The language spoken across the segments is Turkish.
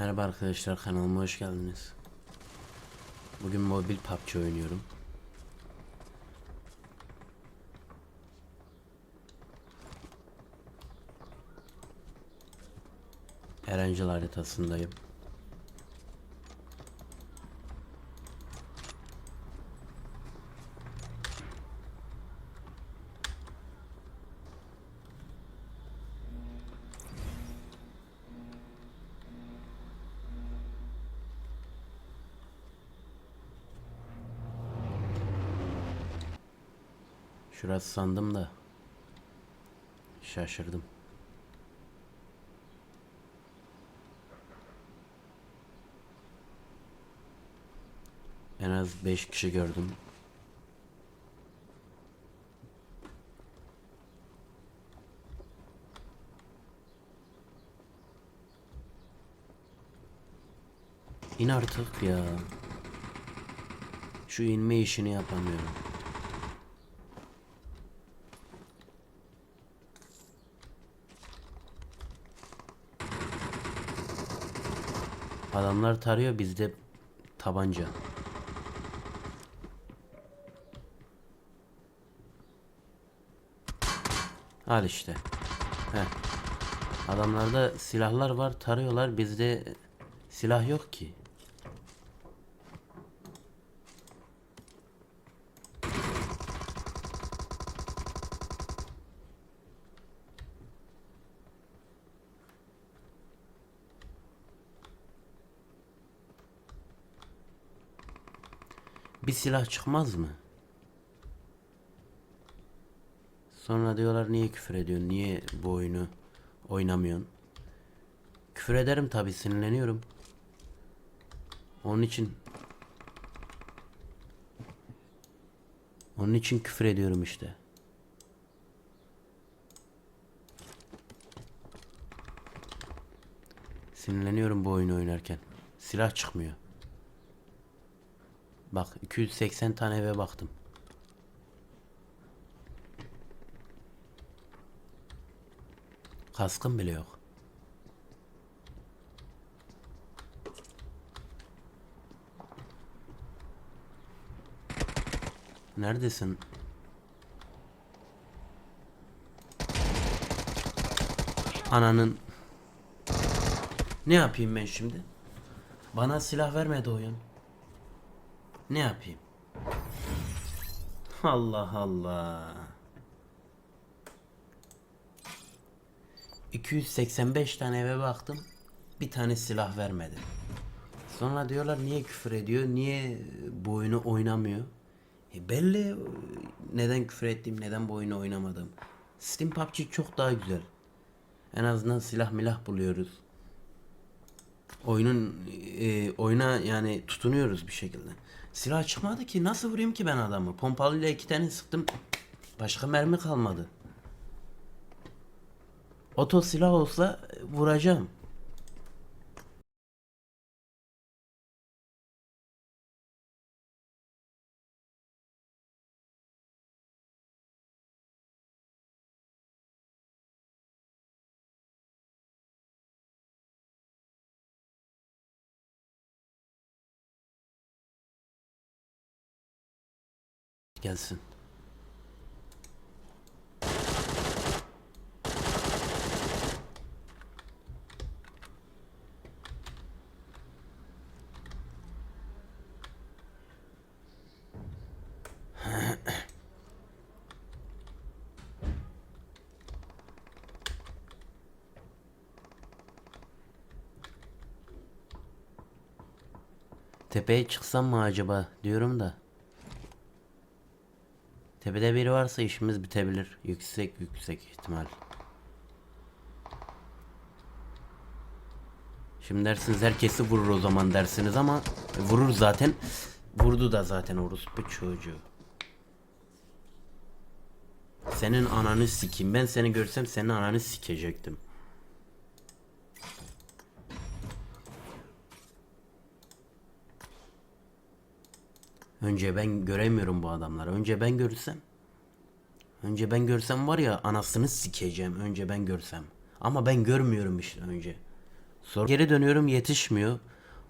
Merhaba arkadaşlar kanalıma hoş geldiniz. Bugün mobil PUBG oynuyorum. Erencil haritasındayım. Şurası sandım da şaşırdım. En az 5 kişi gördüm. İn artık ya. Şu inme işini yapamıyorum. Adamlar tarıyor bizde tabanca. Al işte. Heh. Adamlarda silahlar var tarıyorlar bizde silah yok ki. Bir silah çıkmaz mı? Sonra diyorlar niye küfür ediyorsun? Niye bu oyunu oynamıyorsun? Küfür ederim tabi sinirleniyorum. Onun için Onun için küfür ediyorum işte. Sinirleniyorum bu oyunu oynarken. Silah çıkmıyor. Bak 280 tane eve baktım. Kaskım bile yok. Neredesin? Ananın Ne yapayım ben şimdi? Bana silah vermedi oyun. Ne yapayım? Allah Allah. 285 tane eve baktım. Bir tane silah vermedi. Sonra diyorlar niye küfür ediyor? Niye bu oynamıyor? E belli neden küfür ettiğim, neden bu oynamadım. Steam PUBG çok daha güzel. En azından silah milah buluyoruz. Oyunun e, oyuna yani tutunuyoruz bir şekilde. Silah çıkmadı ki nasıl vurayım ki ben adamı? Pompalıyla iki tane sıktım. Başka mermi kalmadı. Oto silah olsa vuracağım. Gelsin. Tepeye çıksam mı acaba diyorum da. Tepede biri varsa işimiz bitebilir. Yüksek yüksek ihtimal. Şimdi dersiniz herkesi vurur o zaman dersiniz ama vurur zaten. Vurdu da zaten orospu çocuğu. Senin ananı sikeyim. Ben seni görsem senin ananı sikecektim. Önce ben göremiyorum bu adamları. Önce ben görsem. Önce ben görsem var ya anasını sikeceğim. Önce ben görsem. Ama ben görmüyorum işte önce. Sonra geri dönüyorum yetişmiyor.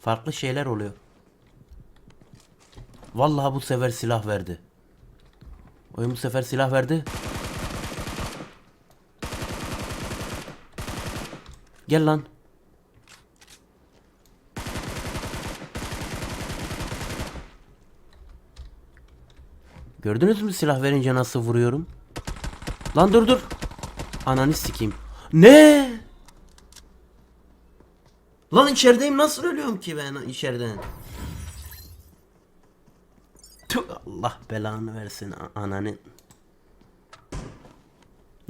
Farklı şeyler oluyor. Vallahi bu sefer silah verdi. Oyun bu sefer silah verdi. Gel lan. Gördünüz mü silah verince nasıl vuruyorum? Lan dur dur. Ananı sikeyim. Ne? Lan içerideyim nasıl ölüyorum ki ben içeriden? Tüh, Allah belanı versin ananı.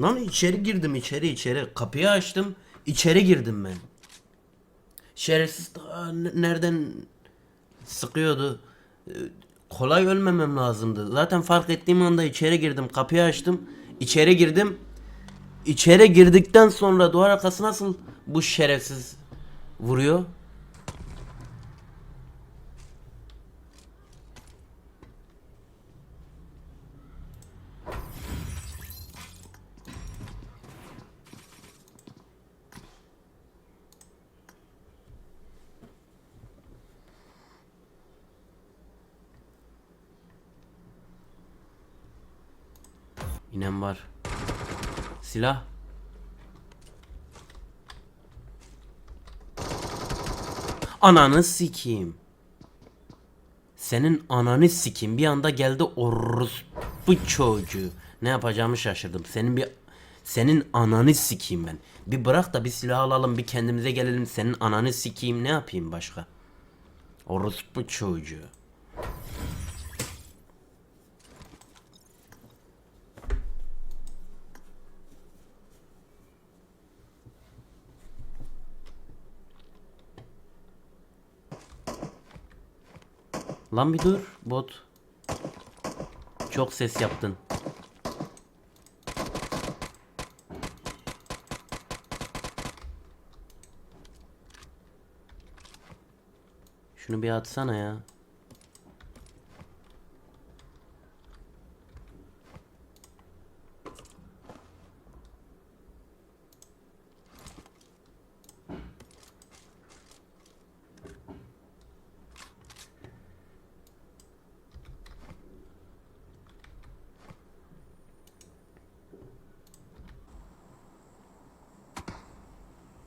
Lan içeri girdim içeri içeri. Kapıyı açtım. içeri girdim ben. Şerefsiz nereden sıkıyordu. Kolay ölmemem lazımdı. Zaten fark ettiğim anda içeri girdim. Kapıyı açtım. içeri girdim. İçeri girdikten sonra duvar arkası nasıl bu şerefsiz vuruyor? İnen var. Silah. Ananı sikeyim. Senin ananı sikeyim. Bir anda geldi orospu çocuğu. Ne yapacağımı şaşırdım. Senin bir senin ananı sikeyim ben. Bir bırak da bir silah alalım, bir kendimize gelelim. Senin ananı sikeyim ne yapayım başka? Orospu çocuğu. Lan bir dur bot. Çok ses yaptın. Şunu bir atsana ya.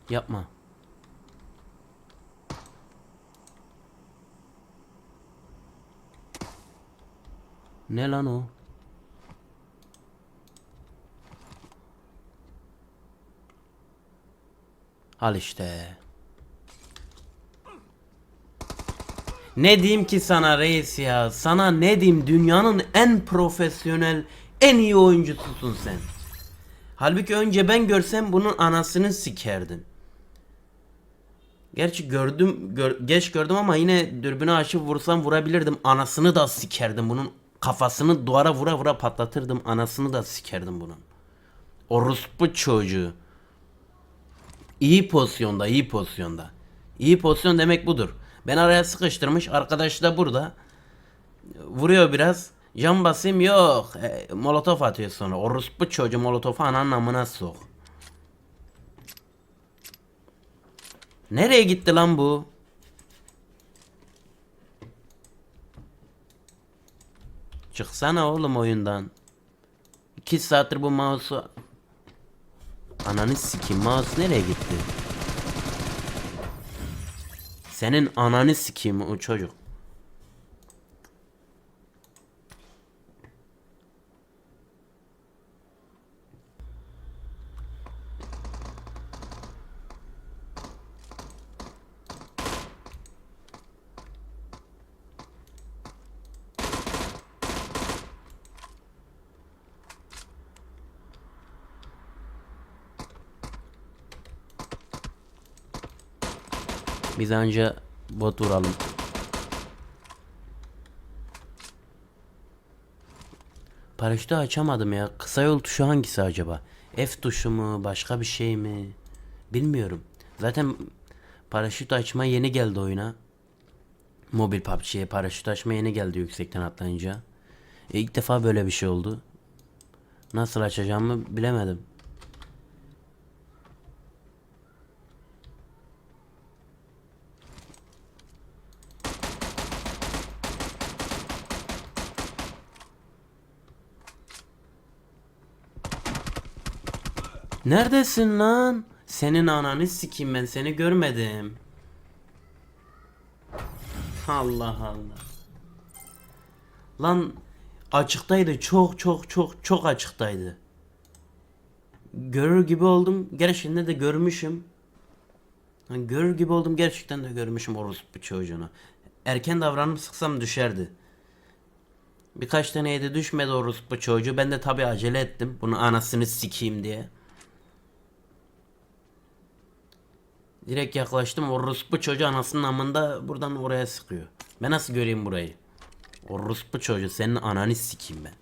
Yapma. Ne lan o? Al işte. Ne diyeyim ki sana reis ya? Sana ne diyeyim? Dünyanın en profesyonel, en iyi oyuncususun sen. Halbuki önce ben görsem bunun anasını sikerdim. Gerçi gördüm, gör- geç gördüm ama yine dürbünü açıp vursam vurabilirdim. Anasını da sikerdim bunun. Kafasını duvara vura vura patlatırdım. Anasını da sikerdim bunun. Orospu çocuğu. İyi pozisyonda, iyi pozisyonda. İyi pozisyon demek budur. Ben araya sıkıştırmış, arkadaş da burada. Vuruyor biraz. Cam basayım yok. E, molotof atıyor sonra. Orospu çocuğu molotofu ananın amına sok. Nereye gitti lan bu? Çıksana oğlum oyundan. 2 saattir bu mouse'u... Ananı sikeyim mouse nereye gitti? Senin ananı sikeyim o çocuk. Biz anca bot vuralım. Paraşütü açamadım ya. Kısa yol tuşu hangisi acaba? F tuşu mu? Başka bir şey mi? Bilmiyorum. Zaten paraşüt açma yeni geldi oyuna. Mobil PUBG'ye paraşüt açma yeni geldi yüksekten atlayınca. E, ilk defa böyle bir şey oldu. Nasıl açacağımı bilemedim. Neredesin lan? Senin ananı sikeyim ben seni görmedim. Allah Allah. Lan açıktaydı çok çok çok çok açıktaydı. Görür gibi oldum. Gerçekten de görmüşüm. Görür gibi oldum gerçekten de görmüşüm orospu çocuğunu. Erken davranıp sıksam düşerdi. Birkaç tane yedi düşmedi orospu çocuğu. Ben de tabi acele ettim. Bunu anasını sikeyim diye. Direkt yaklaştım. Orospu çocuğu anasının amında buradan oraya sıkıyor. Ben nasıl göreyim burayı? Orospu çocuğu senin ananı sikeyim ben.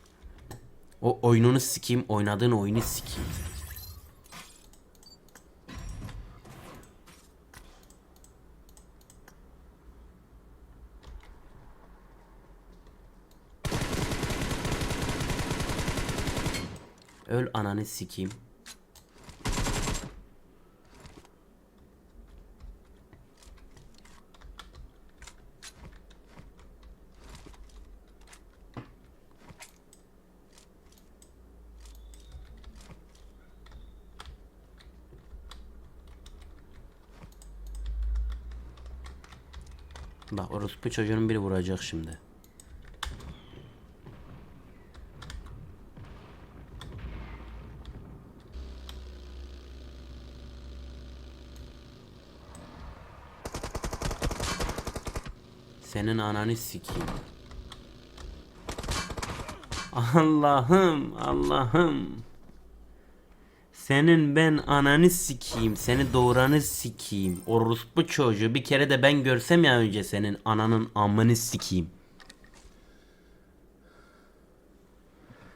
O oyununu sikeyim, oynadığın oyunu sikeyim. Öl ananı sikeyim. Orospu çocuğunun biri vuracak şimdi. Senin ananı sikeyim. Allah'ım, Allah'ım. Senin ben ananı sikeyim, seni doğuranı sikeyim. Orospu çocuğu bir kere de ben görsem ya önce senin ananın amını sikeyim.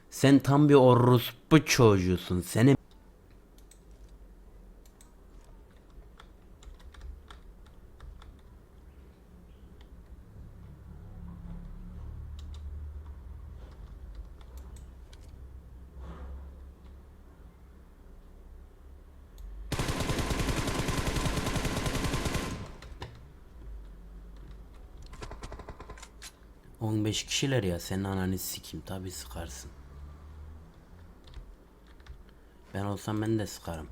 Sen tam bir orospu çocuğusun. Seni 15 kişiler ya senin ananı sikeyim tabi sıkarsın. Ben olsam ben de sıkarım.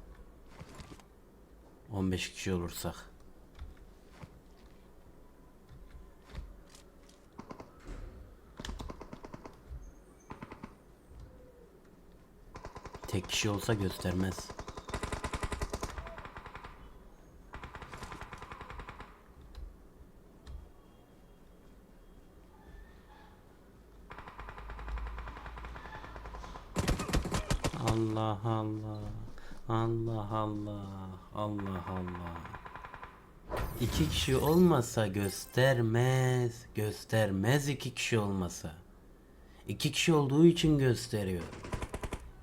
15 kişi olursak. Tek kişi olsa göstermez. Allah Allah. Allah Allah. Allah. İki kişi olmasa göstermez. Göstermez iki kişi olmasa. İki kişi olduğu için gösteriyor.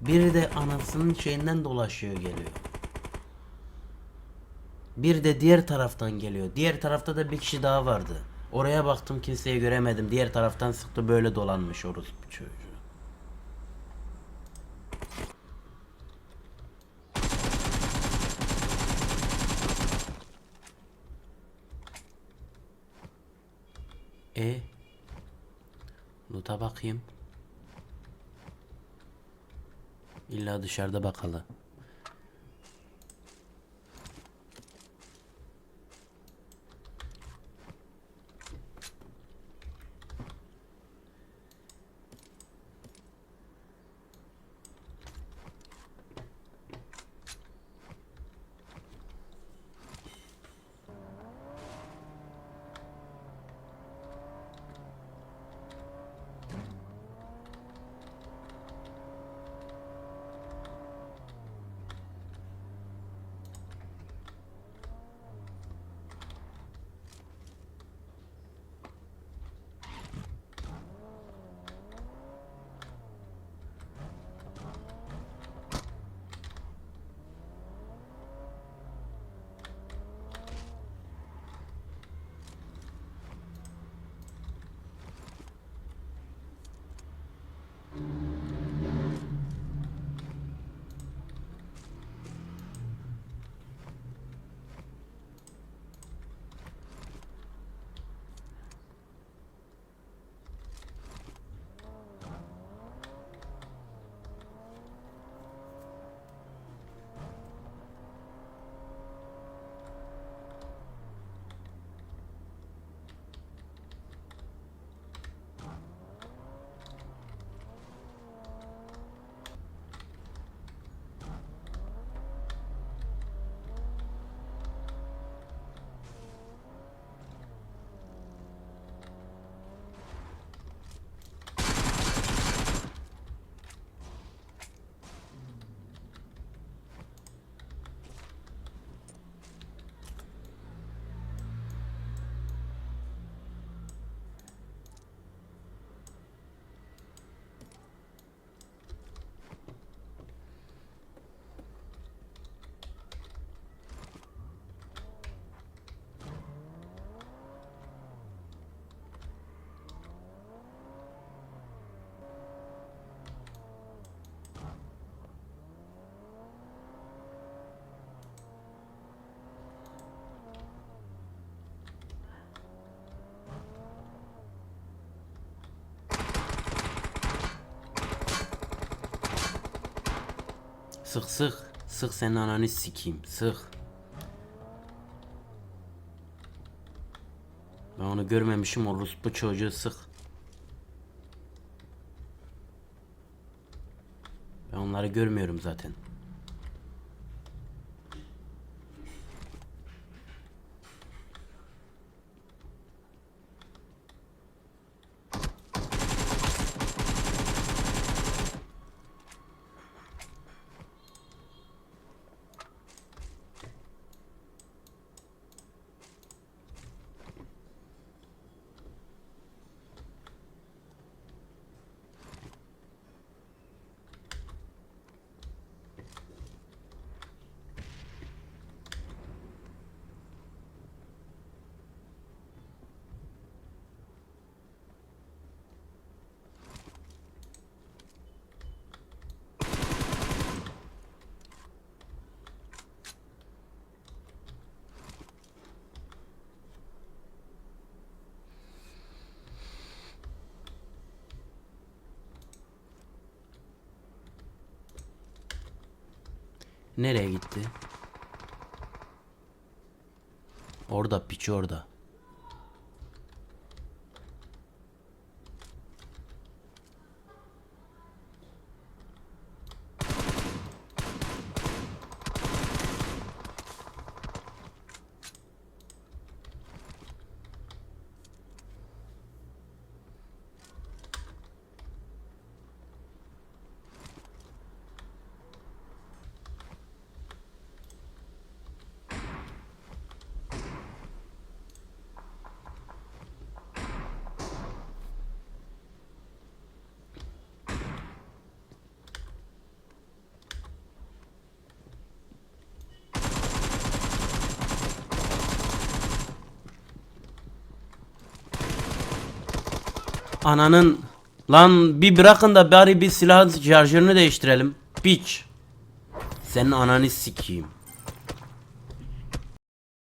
Biri de anasının şeyinden dolaşıyor geliyor. Bir de diğer taraftan geliyor. Diğer tarafta da bir kişi daha vardı. Oraya baktım kimseyi göremedim. Diğer taraftan sıktı böyle dolanmış orospu çocuğu. E Loot'a bakayım. İlla dışarıda bakalı. Sık sık. Sık senin ananı sikeyim. Sık. Ben onu görmemişim orospu çocuğu sık. Ben onları görmüyorum zaten. Nereye gitti? Orada piç orada. Ananın lan bir bırakın da bari bir silah şarjörünü değiştirelim. Piç. Senin ananı sikeyim.